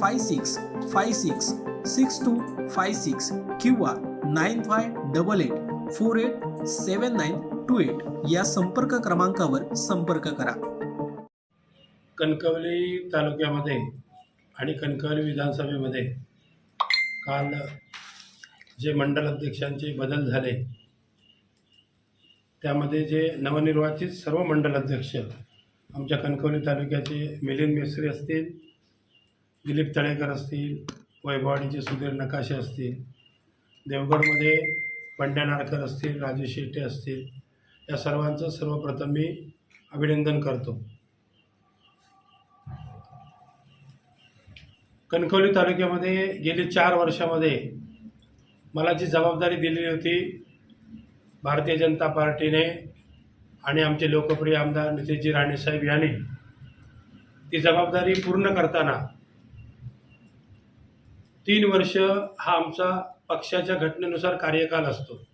five six five six six two five six किंवा nine five double eight four eight seven nine two eight या संपर्क क्रमांकावर संपर्क करा. कणकवली तालुक्यामध्ये आणि कणकवली विधानसभेमध्ये काल जे मंडल अध्यक्षांचे बदल झाले त्यामध्ये जे नवनिर्वाचित सर्व मंडल अध्यक्ष आमच्या कणकवली तालुक्याचे मिलिंद मेस्त्री असतील दिलीप तळेकर असतील वैभवाडीचे सुधीर नकाशे असतील देवगडमध्ये पंड्या नाडकर असतील राजू शेट्टे असतील या सर्वांचं सर्वप्रथम मी अभिनंदन करतो. कणकवली तालुक्यामध्ये गेली चार वर्षामध्ये मला जी जबाबदारी दिलेली होती भारतीय जनता पार्टीने आणि आमचे लोकप्रिय आमदार नितेशजी राणेसाहेब यांनी ती जबाबदारी पूर्ण करताना तीन वर्ष हा आमचा पक्षाच्या घटनेनुसार कार्यकाल असतो.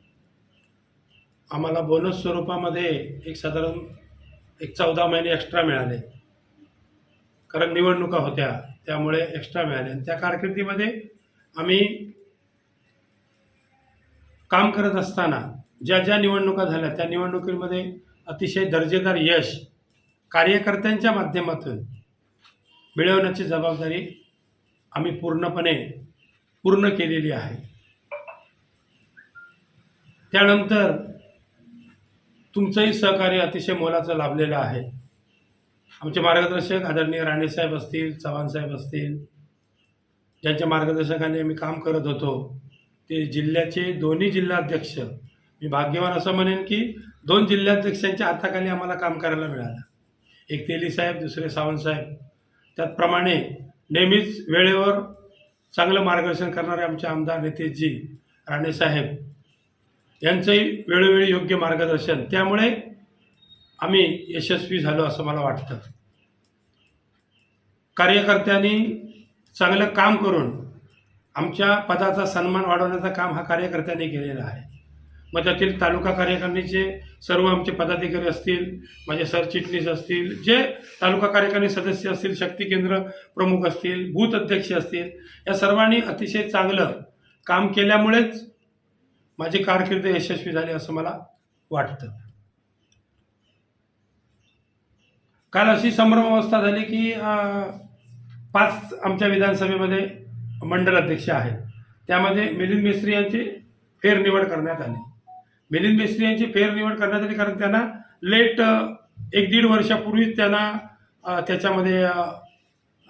आम्हाला बोनस स्वरूपामध्ये एक साधारण एक चौदा महिने एक्स्ट्रा मिळाले. कारण निवडणुका होत्या त्यामुळे एक्स्ट्रा मिळाले. आणि त्या कारकिर्दीमध्ये आम्ही काम करत असताना ज्या ज्या निवडणुका झाल्या त्या निवडणुकीमध्ये अतिशय दर्जेदार यश कार्यकर्त्यांच्या माध्यमातून मिळवण्याची जबाबदारी आम्ही पूर्णपणे पूर्ण केलेली आहे. त्यानंतर तुमचंही सहकार्य अतिशय मोलाचं लाभलेलं आहे. आमचे मार्गदर्शक आदरणीय राणेसाहेब असतील चव्हाणसाहेब असतील ज्यांच्या मार्गदर्शकाने आम्ही काम करत होतो ते जिल्ह्याचे दोन्ही जिल्हाध्यक्ष मी भाग्यवान असं म्हणेन की दोन जिल्हाध्यक्षांच्या हाताखाली आम्हाला काम करायला मिळालं. एक तेली साहेब दुसरे सावंतसाहेब त्याचप्रमाणे नेहमीच वेळेवर चांगलं मार्गदर्शन करणारे आमचे आमदार नितेशजी राणेसाहेब यांचंही वेळोवेळी योग्य मार्गदर्शन. त्यामुळे आम्ही यशस्वी झालो असं मला वाटतं. कार्यकर्त्यांनी चांगलं काम करून आमच्या पदाचा सन्मान वाढवण्याचं काम हा कार्यकर्त्यांनी केलेलं आहे. मग त्यातील तालुका कार्यकारिणीचे सर्व आमचे पदाधिकारी असतील माझे सरचिटणीस असतील जे तालुका कार्यकारिणी सदस्य असतील शक्ती केंद्र प्रमुख असतील बूथ अध्यक्ष असतील या सर्वांनी अतिशय चांगलं काम केल्यामुळेच माझी कारकीर्द यशस्वी झाली असं मला वाटतं. काल अशी संभ्रम अवस्था झाली की पाच आमच्या विधानसभेमध्ये मंडल अध्यक्ष आहेत. त्यामध्ये मिलिंद मिस्त्री यांची फेरनिवड करण्यात आली. मिलिंद मेस्त्री यांची फेरनिवड करण्यात आली कारण त्यांना लेट एक दीड वर्षापूर्वीच त्यांना त्याच्यामध्ये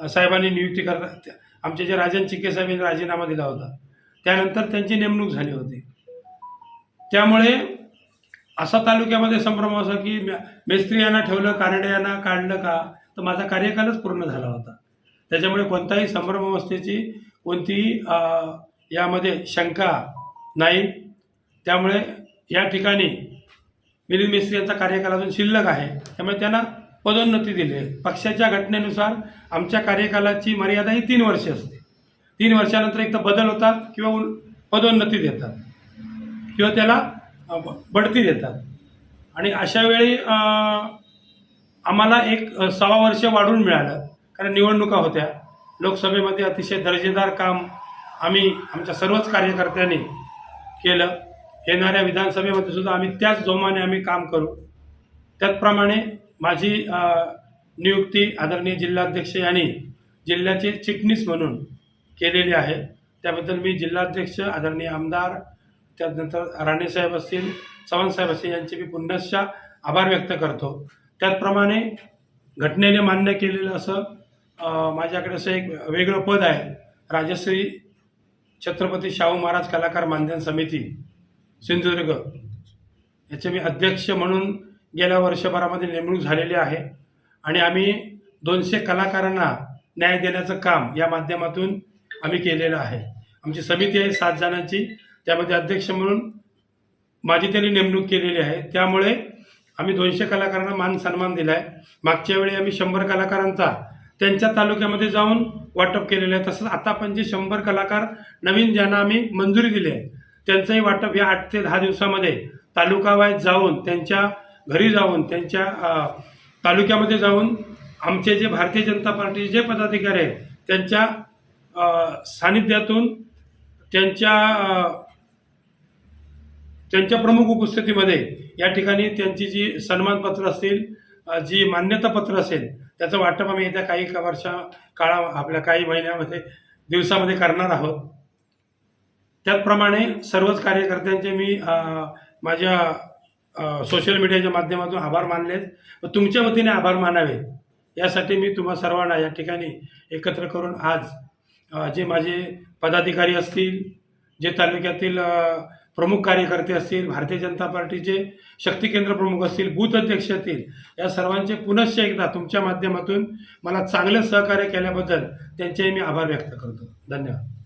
साहेबांनी नियुक्ती करण्यात आमचे जे राजन चिके साहेब यांनी राजीनामा दिला होता त्यानंतर त्यांची नेमणूक झाली होती. त्यामुळे असा तालुक्यामध्ये संभ्रम असा की म्या- मेस्त्री यांना ठेवलं कानडे यांना काढलं का? तर माझा कार्यकालच पूर्ण झाला होता. त्याच्यामुळे कोणताही संभ्रम अवस्थेची कोणतीही यामध्ये शंका नाही. त्यामुळे या ठिकाणी मिलिंद मिस्त्री यांचा कार्यकाल अजून शिल्लक आहे. त्यामुळे त्यांना पदोन्नती दिली आहे. पक्षाच्या घटनेनुसार आमच्या कार्यकालाची मर्यादा ही तीन वर्ष असते. तीन वर्षानंतर एकदा बदल होतात किंवा पदोन्नती देतात. किंवा त्याला बढती देतात. आणि अशा वेळी आम्हाला एक सव्वा वर्ष वाढून मिळालं. कारण निवडणुका होत्या. लोकसभेमध्ये अतिशय दर्जेदार काम आम्ही आमच्या सर्वच कार्यकर्त्यांनी केलं. येणाऱ्या विधानसभेमध्ये सुद्धा आम्ही त्याच जोमाने आम्ही काम करू. त्याचप्रमाणे माझी नियुक्ती आदरणीय जिल्हाध्यक्ष यांनी जिल्ह्याचे चिटणीस म्हणून केलेली आहे. त्याबद्दल मी जिल्हाध्यक्ष आदरणीय आमदार त्यानंतर राणेसाहेब असतील चव्हाणसाहेब असतील यांचे मी पुन्हा आभार व्यक्त करतो. त्याचप्रमाणे घटनेने मान्य केलेलं असं माझ्याकडे असं एक वेगळं पद आहे. राजश्री छत्रपती शाहू महाराज कलाकार मानधन समिती. सिंधुदुर्ग. याचे मी अध्यक्ष म्हणून गेल्या वर्षभरामध्ये नेमणूक झालेली आहे. आणि आम्ही दोनशे कलाकारांना न्याय देण्याचं काम या माध्यमातून आम्ही केलेलं आहे. आमची समिती आहे सात जणांची. त्यामध्ये अध्यक्ष म्हणून माझी त्यांनी नेमणूक केलेली आहे. त्यामुळे आम्ही दोनशे कलाकारांना मान सन्मान दिला आहे मागच्या वेळी आम्ही शंभर कलाकारांचा त्यांच्या तालुक्यामध्ये जाऊन वाटप केलेलं आहे. तसंच आता पण जे शंभर कलाकार नवीन ज्यांना आम्ही मंजुरी दिली आहे त्यांचंही वाटप या आठ ते दहा दिवसामध्ये तालुकावाईज जाऊन त्यांच्या घरी जाऊन त्यांच्या तालुक्यामध्ये जाऊन आमचे जे भारतीय जनता पार्टीचे जे पदाधिकारी आहेत त्यांच्या सानिध्यातून त्यांच्या त्यांच्या प्रमुख उपस्थितीमध्ये या ठिकाणी त्यांची जी सन्मानपत्र असतील जी मान्यतापत्र असेल त्याचं वाटप आम्ही येत्या काही वर्षा काळा आपल्या काही महिन्यामध्ये दिवसामध्ये करणार आहोत. त्याचप्रमाणे सर्वच कार्यकर्त्यांचे मी माझ्या सोशल मीडियाच्या माध्यमातून आभार मानले तुमच्या वतीने आभार मानावे. यासाठी मी तुम्हा सर्वांना या ठिकाणी एकत्र करून आज जे माझे पदाधिकारी असतील जे तालुक्यातील प्रमुख कार्यकर्ते असतील भारतीय जनता पार्टीचे शक्ती केंद्र प्रमुख असतील बूथ अध्यक्ष असतील या सर्वांचे पुनश्च एकदा तुमच्या माध्यमातून मला चांगलं सहकार्य केल्याबद्दल त्यांचेही मी आभार व्यक्त करतो. धन्यवाद.